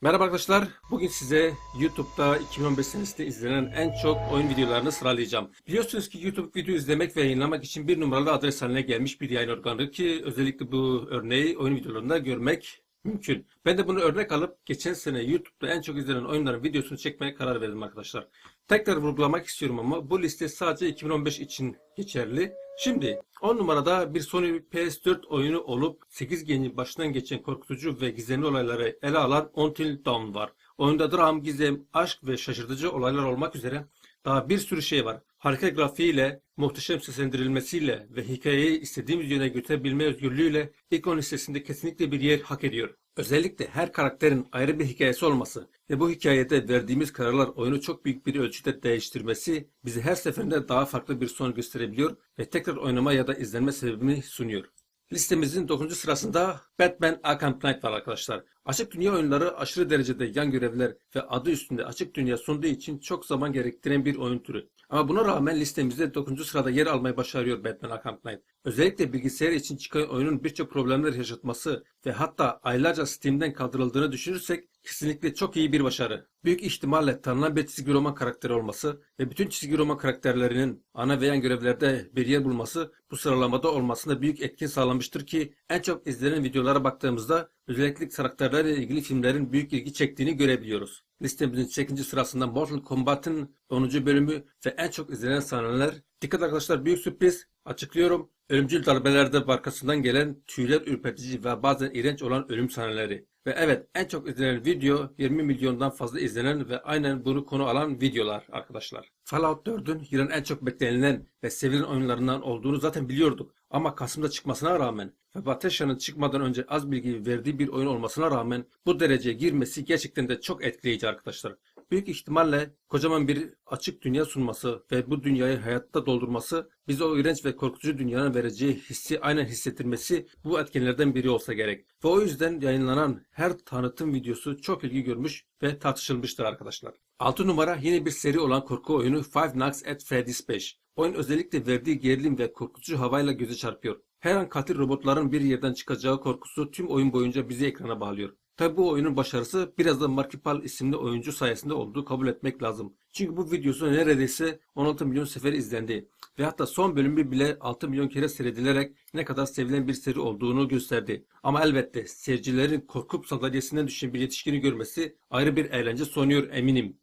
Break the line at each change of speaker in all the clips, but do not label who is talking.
Merhaba arkadaşlar. Bugün size YouTube'da 2015 senesinde izlenen en çok oyun videolarını sıralayacağım. Biliyorsunuz ki YouTube video izlemek ve yayınlamak için bir numaralı adres haline gelmiş bir yayın organı ki özellikle bu örneği oyun videolarında görmek mümkün. Ben de bunu örnek alıp geçen sene YouTube'da en çok izlenen oyunların videosunu çekmeye karar verdim arkadaşlar. Tekrar vurgulamak istiyorum ama bu liste sadece 2015 için geçerli. Şimdi 10 numarada bir Sony PS4 oyunu olup 8 genin başından geçen korkutucu ve gizemli olayları ele alan Until Dawn var. Oyunda dram, gizem, aşk ve şaşırtıcı olaylar olmak üzere daha bir sürü şey var. Harika grafiğiyle, muhteşem seslendirilmesiyle ve hikayeyi istediğimiz yöne götürebilme özgürlüğüyle ilk 10 listesinde kesinlikle bir yer hak ediyor. Özellikle her karakterin ayrı bir hikayesi olması ve bu hikayede verdiğimiz kararlar oyunu çok büyük bir ölçüde değiştirmesi bizi her seferinde daha farklı bir son gösterebiliyor ve tekrar oynama ya da izlenme sebebini sunuyor. Listemizin 9. sırasında Batman Arkham Knight var arkadaşlar. Açık dünya oyunları aşırı derecede yan görevler ve adı üstünde açık dünya sunduğu için çok zaman gerektiren bir oyun türü. Ama buna rağmen listemizde 9. sırada yer almayı başarıyor Batman Arkham Knight. Özellikle bilgisayar için çıkan oyunun birçok problemler yaşatması ve hatta aylarca Steam'den kaldırıldığını düşünürsek kesinlikle çok iyi bir başarı. Büyük ihtimalle tanınan bir çizgi roman karakteri olması ve bütün çizgi roman karakterlerinin ana ve yan görevlerde bir yer bulması bu sıralamada olmasına büyük etkin sağlamıştır ki en çok izlenen videolara baktığımızda özellikle karakterlerle ilgili filmlerin büyük ilgi çektiğini görebiliyoruz. Listemizin 8. sırasında Mortal Kombat'ın 10. bölümü ve en çok izlenen sahneler. Dikkat arkadaşlar büyük sürpriz. Açıklıyorum. Ölümcül darbelerde arkasından gelen tüyler ürpertici ve bazen iğrenç olan ölüm sahneleri. Ve evet en çok izlenen video 20 milyondan fazla izlenen ve aynen bunu konu alan videolar arkadaşlar. Fallout 4'ün yılın en çok beklenilen ve sevilen oyunlarından olduğunu zaten biliyorduk. Ama Kasım'da çıkmasına rağmen ve Bethesda'nın çıkmadan önce az bilgi verdiği bir oyun olmasına rağmen bu dereceye girmesi gerçekten de çok etkileyici arkadaşlar. Büyük ihtimalle kocaman bir açık dünya sunması ve bu dünyayı hayatta doldurması bize o iğrenç ve korkutucu dünyanın vereceği hissi aynen hissettirmesi bu etkenlerden biri olsa gerek. Ve o yüzden yayınlanan her tanıtım videosu çok ilgi görmüş ve tartışılmıştır arkadaşlar. 6 numara yine bir seri olan korku oyunu Five Nights at Freddy's 5. Oyun özellikle verdiği gerilim ve korkutucu havayla göze çarpıyor. Her an katil robotların bir yerden çıkacağı korkusu tüm oyun boyunca bizi ekrana bağlıyor. Tabi bu oyunun başarısı biraz da Markipal isimli oyuncu sayesinde olduğu kabul etmek lazım. Çünkü bu videosu neredeyse 16 milyon sefer izlendi. Ve hatta son bölümü bile 6 milyon kere seyredilerek ne kadar sevilen bir seri olduğunu gösterdi. Ama elbette seyircilerin korkup sandalyesinden düşen bir yetişkini görmesi ayrı bir eğlence sunuyor eminim.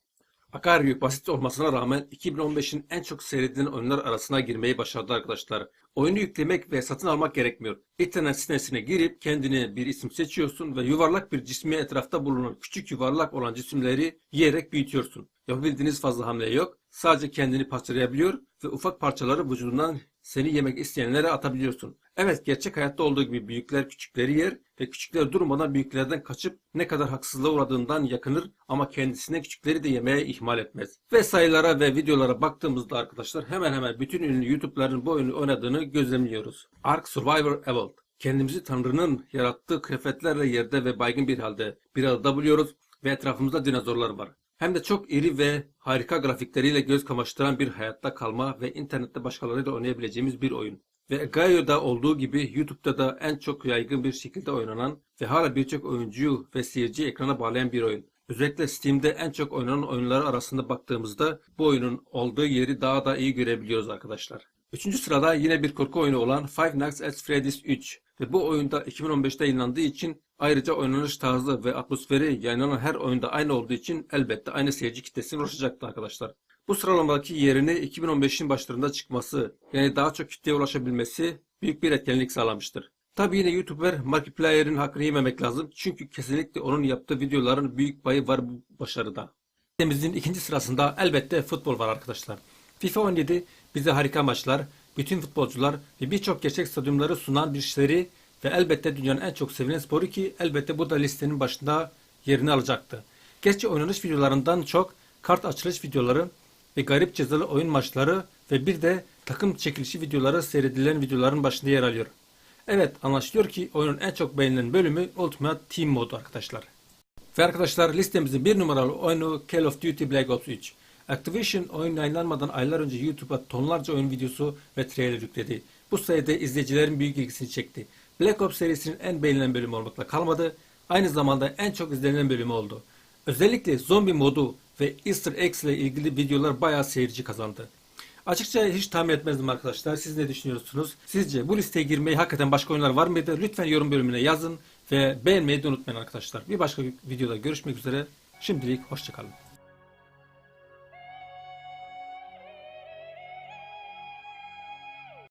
Akaryük basit olmasına rağmen 2015'in en çok seyredilen oyunlar arasına girmeyi başardı arkadaşlar. Oyunu yüklemek ve satın almak gerekmiyor. İnternet sitesine girip kendine bir isim seçiyorsun ve yuvarlak bir cismi etrafta bulunan küçük yuvarlak olan cisimleri yiyerek büyütüyorsun. Yapabildiğiniz fazla hamle yok. Sadece kendini parçalayabiliyor ve ufak parçaları vücudundan seni yemek isteyenlere atabiliyorsun. Evet gerçek hayatta olduğu gibi büyükler küçükleri yer ve küçükler durmadan büyüklerden kaçıp ne kadar haksızlığa uğradığından yakınır ama kendisine küçükleri de yemeye ihmal etmez. Ve sayılara ve videolara baktığımızda arkadaşlar hemen hemen bütün ünlü YouTube'ların bu oyunu oynadığını gözlemliyoruz. Ark Survivor Evolved. Kendimizi Tanrı'nın yarattığı kıyafetlerle yerde ve baygın bir halde bir adada buluyoruz ve etrafımızda dinozorlar var. Hem de çok iri ve harika grafikleriyle göz kamaştıran bir hayatta kalma ve internette başkalarıyla oynayabileceğimiz bir oyun. Ve Gaio'da olduğu gibi YouTube'da da en çok yaygın bir şekilde oynanan ve hala birçok oyuncuyu ve seyirciyi ekrana bağlayan bir oyun. Özellikle Steam'de en çok oynanan oyunlar arasında baktığımızda bu oyunun olduğu yeri daha da iyi görebiliyoruz arkadaşlar. Üçüncü sırada yine bir korku oyunu olan Five Nights at Freddy's 3 ve bu oyunda 2015'te yayınlandığı için ayrıca oynanış tarzı ve atmosferi yayınlanan her oyunda aynı olduğu için elbette aynı seyirci kitlesine ulaşacaktı arkadaşlar. Bu sıralamadaki yerini 2015'in başlarında çıkması yani daha çok kitleye ulaşabilmesi büyük bir etkenlik sağlamıştır. Tabi yine YouTuber Markiplier'in hakkını yememek lazım. Çünkü kesinlikle onun yaptığı videoların büyük payı var bu başarıda. Listemizin ikinci sırasında elbette futbol var arkadaşlar. FIFA 17 bize harika maçlar, bütün futbolcular ve birçok gerçek stadyumları sunan bir seri ve elbette dünyanın en çok sevilen sporu ki elbette bu da listenin başında yerini alacaktı. Gerçi oynanış videolarından çok kart açılış videoları ve garip cezalı oyun maçları ve bir de takım çekilişi videoları seyredilen videoların başında yer alıyor. Evet anlaşılıyor ki oyunun en çok beğenilen bölümü Ultimate Team modu arkadaşlar. Ve arkadaşlar listemizin bir numaralı oyunu Call of Duty Black Ops 3. Activision oyun yayınlanmadan aylar önce YouTube'a tonlarca oyun videosu ve trailer yükledi. Bu sayede izleyicilerin büyük ilgisini çekti. Black Ops serisinin en beğenilen bölümü olmakla kalmadı. aynı zamanda en çok izlenen bölümü oldu. Özellikle zombi modu ve Easter eggs ile ilgili videolar bayağı seyirci kazandı. Açıkça hiç tahmin etmezdim arkadaşlar. Siz ne düşünüyorsunuz? Sizce bu listeye girmeyi hakikaten başka oyunlar var mıydı? Lütfen yorum bölümüne yazın ve beğenmeyi de unutmayın arkadaşlar. Bir başka videoda görüşmek üzere. Şimdilik hoşçakalın.